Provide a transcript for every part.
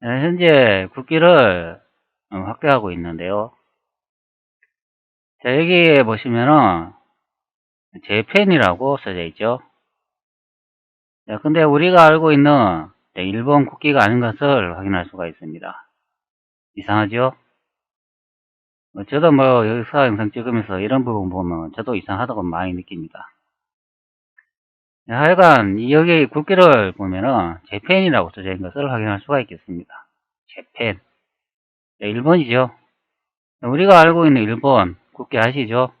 네, 현재 국기를 어, 확대하고 있는데요. 자, 여기 보시면은 재팬이라고 써져 있죠. 자, 근데 우리가 알고 있는 네, 일본 국기가 아닌 것을 확인할 수가 있습니다. 이상하죠? 어, 저도 뭐 역사 영상 찍으면서 이런 부분 보면 저도 이상하다고 많이 느낍니다. 네, 하여간 여기 국기를 보면은 재팬이라고 써져 있는 것을 확인할 수가 있겠습니다. 재팬. 네, 일본이죠. 우리가 알고 있는 일본 국기 아시죠?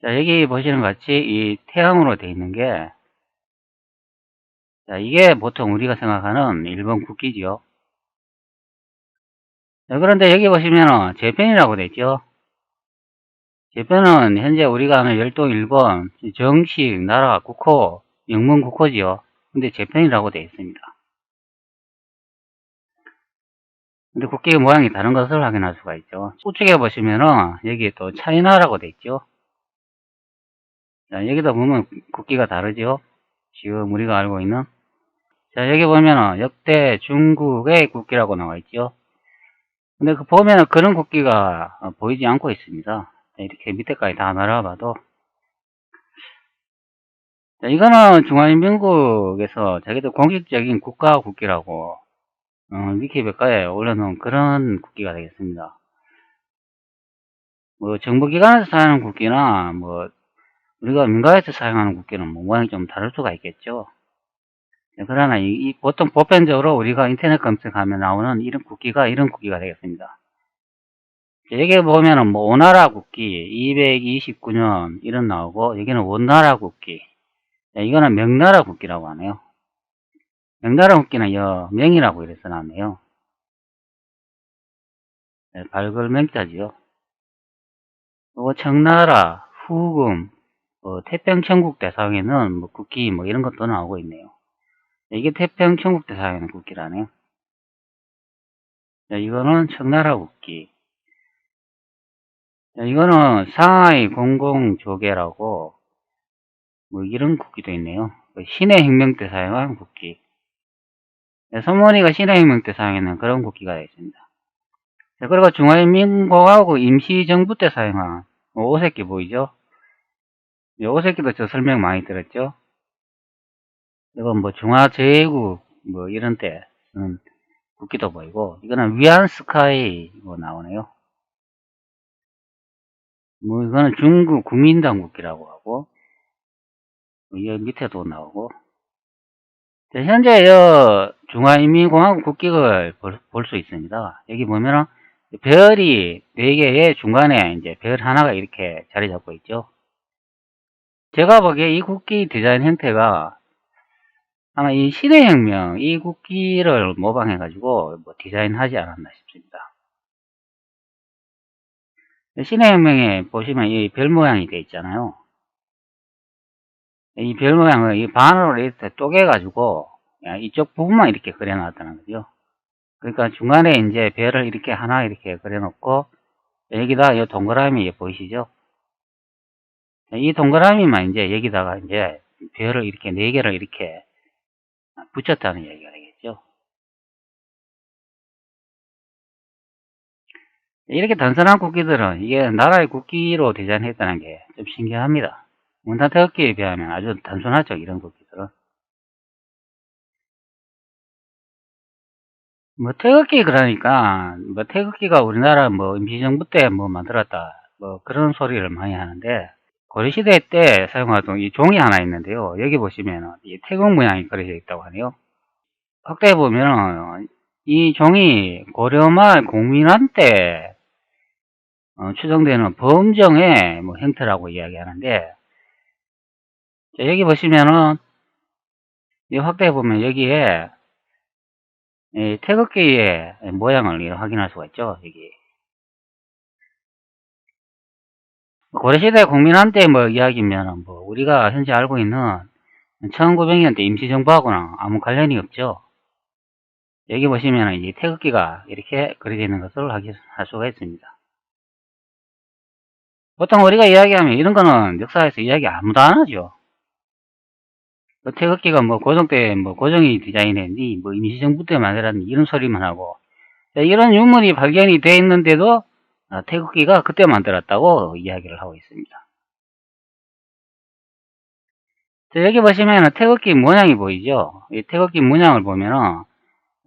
자, 여기 보시는 것 같이 이 태양으로 되어 있는 게, 자, 이게 보통 우리가 생각하는 일본 국기죠. 자, 그런데 여기 보시면은 재팬이라고 되어 있죠. 재팬은 현재 우리가 아는 열도 일본 정식 나라 국호, 영문 국호지요. 근데 재팬이라고 되어 있습니다. 근데 국기 모양이 다른 것을 확인할 수가 있죠. 우측에 보시면은 여기 또 차이나라고 되어 있죠. 자, 여기도 보면 국기가 다르죠. 지금 우리가 알고 있는. 자, 여기 보면은 역대 중국의 국기라고 나와 있죠. 근데 그 보면은 그런 국기가 어, 보이지 않고 있습니다. 자, 이렇게 밑에까지 다 날아봐도. 자, 이거는 중화인민국에서 자기들 공식적인 국가 국기라고 어, 위키백과에 올려놓은 그런 국기가 되겠습니다. 뭐 정부기관에서 사용하는 국기나 뭐 우리가 민가에서 사용하는 국기는 뭐 모양이 좀 다를 수가 있겠죠. 네, 그러나 이, 이 보통 보편적으로 우리가 인터넷 검색하면 나오는 이런 국기가 이런 국기가 되겠습니다. 여기 보면은 뭐 오나라 국기 229년 이런 나오고 여기는 원나라 국기 네, 이거는 명나라 국기라고 하네요. 명나라 국기는 여 명이라고 이래서 나왔네요. 네, 발글 명자지요. 또 청나라, 후금, 뭐 태평천국 대사에는 뭐 국기 뭐 이런 것도 나오고 있네요. 이게 태평천국 대사에는 국기라네요. 자, 이거는 청나라 국기. 자, 이거는 상하이 공공조개라고 뭐 이런 국기도 있네요. 그 신의 혁명 때 사용한 국기. 네, 선모니가 신의 혁명 때 사용하는 그런 국기가 있습니다. 자, 그리고 중화인민공화국 임시정부 때 사용한 뭐 오색기 보이죠? 이 오색기도 저 설명 많이 들었죠? 이건 뭐 중화제국 뭐 이런 때 쓰는 국기도 보이고 이거는 위안스카이 뭐 나오네요. 뭐 이거는 중국 국민당 국기라고 하고 여기 밑에도 나오고 자, 현재 여 중화인민공화국 국기를 볼 수 있습니다. 여기 보면은 별이 4개의 중간에 이제 별 하나가 이렇게 자리 잡고 있죠. 제가 보기에 이 국기 디자인 형태가 아마 이 신의혁명 이 국기를 모방해가지고 뭐 디자인하지 않았나 싶습니다. 신의혁명에 보시면 이 별 모양이 되어 있잖아요. 이 별 모양을 이 반으로 이렇게 쪼개가지고 이쪽 부분만 이렇게 그려놨다는 거죠. 그러니까 중간에 이제 별을 이렇게 하나 이렇게 그려놓고 여기다 이 동그라미 보이시죠? 이 동그라미만 이제 여기다가 이제 별을 이렇게 네 개를 이렇게 붙였다는 얘기가 되겠죠. 이렇게 단순한 국기들은 이게 나라의 국기로 디자인했다는 게 좀 신기합니다. 문단 태극기에 비하면 아주 단순하죠, 이런 국기들은. 뭐 태극기 그러니까 뭐 태극기가 우리나라 뭐 임시정부 때 뭐 만들었다 뭐 그런 소리를 많이 하는데 고려 시대 때 사용하던 이 종이 하나 있는데요. 여기 보시면 이 태극 모양이 그려져 있다고 하네요. 확대해 보면 이 종이 고려말 공민한 때 어, 추정되는 범정의 뭐 형태라고 이야기하는데 여기 보시면은 이 확대해 보면 여기에 이 태극기의 모양을 확인할 수가 있죠. 여기 고려시대 국민한테 뭐 이야기면 뭐 우리가 현재 알고 있는 1900년대 임시정부하고는 아무 관련이 없죠. 여기 보시면 이 태극기가 이렇게 그려져 있는 것을 확인할 수가 있습니다. 보통 우리가 이야기하면 이런 거는 역사에서 이야기 아무도 안 하죠. 뭐 태극기가 뭐 고정 때뭐 고정이 디자인했니 뭐 임시정부 때 만들었니 이런 소리만 하고 자, 이런 유물이 발견이 돼 있는데도 아, 태극기가 그때 만들었다고 이야기를 하고 있습니다. 자, 여기 보시면 태극기 모양이 보이죠? 이 태극기 모양을 보면은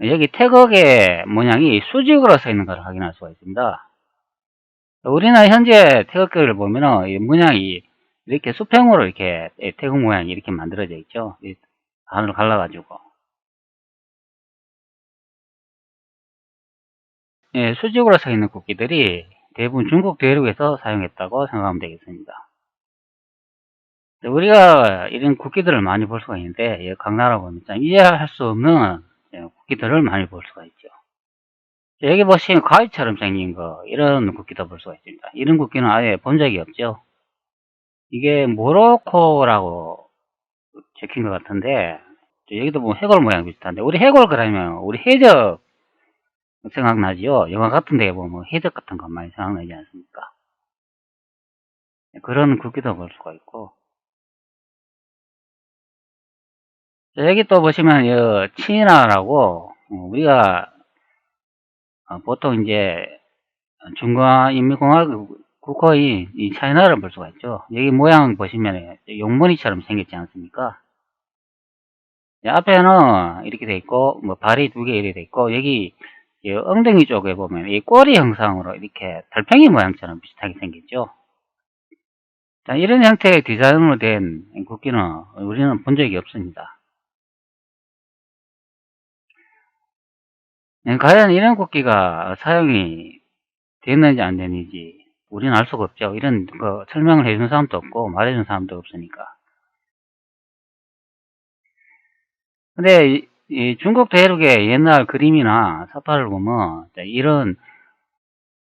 여기 태극의 모양이 수직으로 서 있는 것을 확인할 수가 있습니다. 우리나라 현재 태극기를 보면은 이 모양이 이렇게 수평으로 이렇게 태극 모양이 이렇게 만들어져 있죠. 이 반으로 갈라가지고. 예, 수직으로 서 있는 국기들이 대부분 중국 대륙에서 사용했다고 생각하면 되겠습니다. 우리가 이런 국기들을 많이 볼 수가 있는데, 예, 각 나라 보면 참 이해할 수 없는 예, 국기들을 많이 볼 수가 있죠. 여기 보시면 가위처럼 생긴 거, 이런 국기도 볼 수가 있습니다. 이런 국기는 아예 본 적이 없죠. 이게 모로코라고 적힌 것 같은데, 여기도 보면 해골 모양 비슷한데, 우리 해골 그러면 우리 해적 생각나지요? 영화 같은 데 보면 해적 같은 거 많이 생각나지 않습니까? 그런 국기도 볼 수가 있고, 자, 여기 또 보시면 여 치나라고 어, 우리가 어, 보통 이제 중华인민공화국 국호인 이 차이나를 볼 수가 있죠. 여기 모양 보시면 용머니처럼 생겼지 않습니까? 네, 앞에는 이렇게 돼 있고 뭐 발이 두 개 이렇게 돼 있고 여기 이 엉덩이 쪽에 보면 이 꼬리 형상으로 이렇게 달팽이 모양처럼 비슷하게 생겼죠. 자, 이런 형태의 디자인으로 된 국기는 우리는 본 적이 없습니다. 과연 이런 국기가 사용이 됐는지 안 됐는지 우리는 알 수가 없죠. 이런 거 설명을 해주는 사람도 없고 말해주는 사람도 없으니까. 근데 이, 이 중국 대륙의 옛날 그림이나 사파를 보면 이런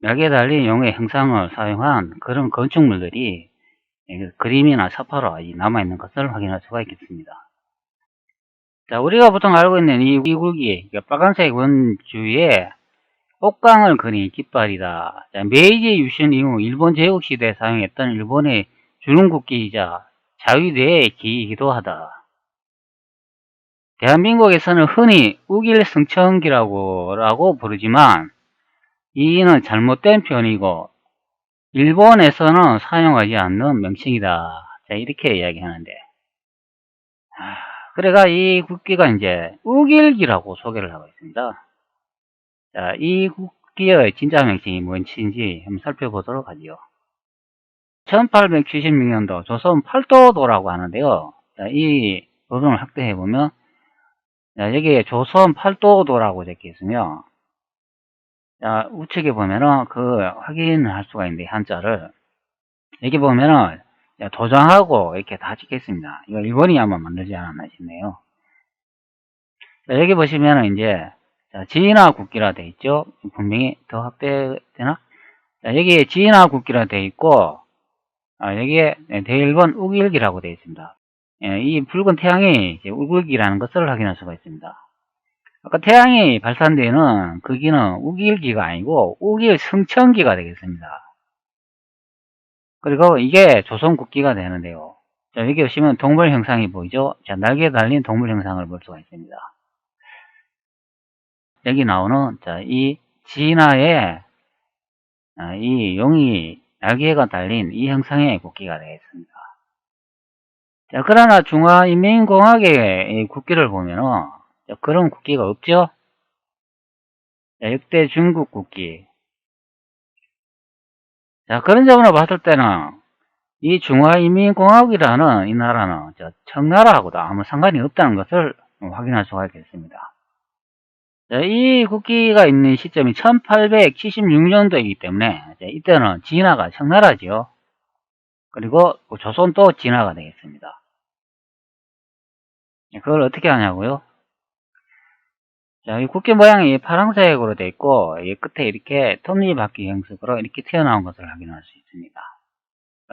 벽에 달린 용의 형상을 사용한 그런 건축물들이 그림이나 사파로 남아있는 것을 확인할 수가 있겠습니다. 자, 우리가 보통 알고 있는 이 이 굴기, 빨간색 원주에 옥강을 그린 깃발이다. 자, 메이지 유신 이후 일본 제국시대에 사용했던 일본의 주름국기이자 자위대의 기이기도 하다. 대한민국에서는 흔히 우길승천기라고 라고 부르지만 이는 잘못된 표현이고 일본에서는 사용하지 않는 명칭이다. 자, 이렇게 이야기하는데 그래가 이 국기가 이제 우길기라고 소개를 하고 있습니다. 자, 이 국기의 진짜 명칭이 뭔지 한번 살펴보도록 하지요. 1876년도 조선 팔도도라고 하는데요. 자, 이 도전을 확대해 보면 자, 여기에 조선 팔도도라고 적혀 있으며 자, 우측에 보면은 그 확인을 할 수가 있는데 한자를 여기 보면은 도장하고 이렇게 다 찍혀 있습니다. 이거 일본이 아마 만들지 않았나 싶네요. 자, 여기 보시면은 이제 자, 지인화 국기라 돼 있죠. 분명히 더 확대되나? 자, 여기에 지인화 국기라 돼 있고 아, 여기에 대일본 우길기라고 되어 있습니다. 예, 이 붉은 태양이 우길기라는 것을 확인할 수가 있습니다. 아까 태양이 발산되는 거기는 우길기가 아니고 우길 승천기가 되겠습니다. 그리고 이게 조선 국기가 되는데요. 자, 여기 보시면 동물 형상이 보이죠? 자, 날개 달린 동물 형상을 볼 수가 있습니다. 여기 나오는, 자, 이 진화의, 아, 이 용이 날개가 달린 이 형상의 국기가 되겠습니다. 자, 그러나 중화인민공화국의 국기를 보면은, 자, 그런 국기가 없죠? 자, 역대 중국 국기, 자, 그런 점으로 봤을 때는 이 중화인민공화국이라는 이 나라는 청나라하고도 아무 상관이 없다는 것을 확인할 수가 있겠습니다. 자, 이 국기가 있는 시점이 1876년도이기 때문에 이때는 진화가 청나라죠. 그리고 조선도 진화가 되겠습니다. 그걸 어떻게 하냐고요? 자, 이 국기 모양이 파란색으로 되어 있고, 이 끝에 이렇게 톱니바퀴 형식으로 이렇게 튀어나온 것을 확인할 수 있습니다.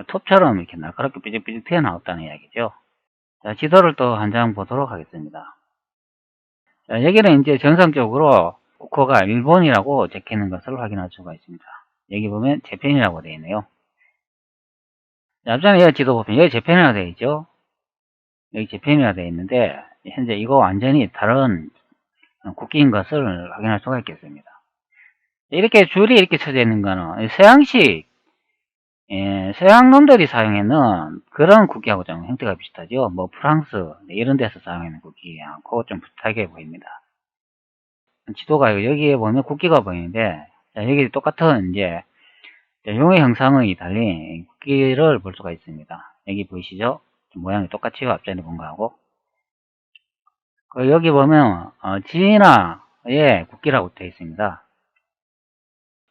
톱처럼 이렇게 날카롭게 삐죽삐죽 튀어나왔다는 이야기죠. 자, 지도를 또 한 장 보도록 하겠습니다. 자, 여기는 이제 정상적으로 국호가 일본이라고 적혀 있는 것을 확인할 수가 있습니다. 여기 보면 재팬이라고 되어 있네요. 자, 앞전에 여기 지도 보면 여기 재팬이라고 되어 있죠. 여기 재편이라 되어 있는데 현재 이거 완전히 다른 국기인 것을 확인할 수가 있겠습니다. 이렇게 줄이 이렇게 쳐져 있는 거는 서양식 예, 서양 놈들이 사용하는 그런 국기하고 좀 형태가 비슷하죠. 뭐 프랑스 네, 이런 데서 사용하는 국기하고 좀 비슷하게 보입니다. 지도가 여기에 보면 국기가 보이는데 자, 여기 똑같은 이제 용의 형상이 달린 국기를 볼 수가 있습니다. 여기 보이시죠? 모양이 똑같이요. 앞전에 본 거하고. 그 여기 보면 어, 진화의 국기라고 되어 있습니다.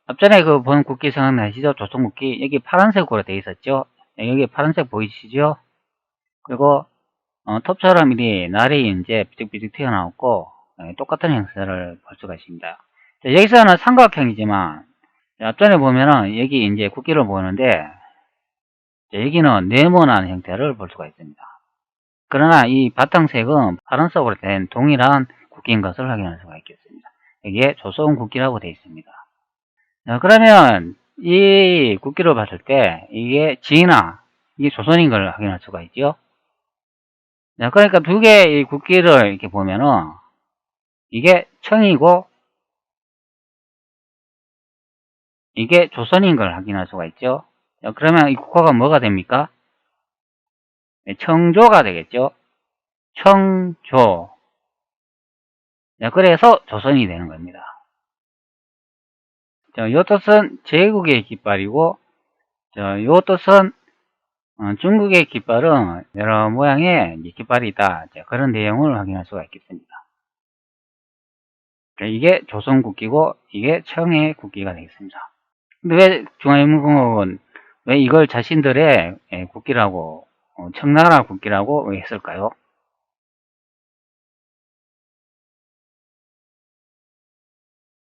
앞전에 그 본 국기 생각나시죠? 조선 국기 여기 파란색으로 되어 있었죠? 네, 여기 파란색 보이시죠? 그리고 어, 톱처럼 이 날이 이제 비직비직 튀어나왔고 네, 똑같은 형태를 볼 수가 있습니다. 자, 여기서는 삼각형이지만 앞전에 보면은 여기 이제 국기를 보는데 자, 여기는 네모난 형태를 볼 수가 있습니다. 그러나 이 바탕색은 파란색으로 된 동일한 국기인 것을 확인할 수가 있겠습니다. 여기에 조선 국기라고 되어 있습니다. 자, 그러면 이 국기를 봤을 때 이게 진화, 이게 조선인 걸 확인할 수가 있죠. 자, 그러니까 두 개의 국기를 이렇게 보면은 이게 청이고 이게 조선인 걸 확인할 수가 있죠. 자, 그러면 이 국화가 뭐가 됩니까? 네, 청조가 되겠죠. 청조. 자, 그래서 조선이 되는 겁니다. 자, 요 뜻은 제국의 깃발이고, 자, 요 뜻은 어, 중국의 깃발은 여러 모양의 깃발이 있다. 자, 그런 내용을 확인할 수가 있겠습니다. 자, 이게 조선 국기고, 이게 청의 국기가 되겠습니다. 근데 왜 중화인민공화국은 왜 이걸 자신들의 예, 국기라고 어, 청나라 국기라고 왜 했을까요?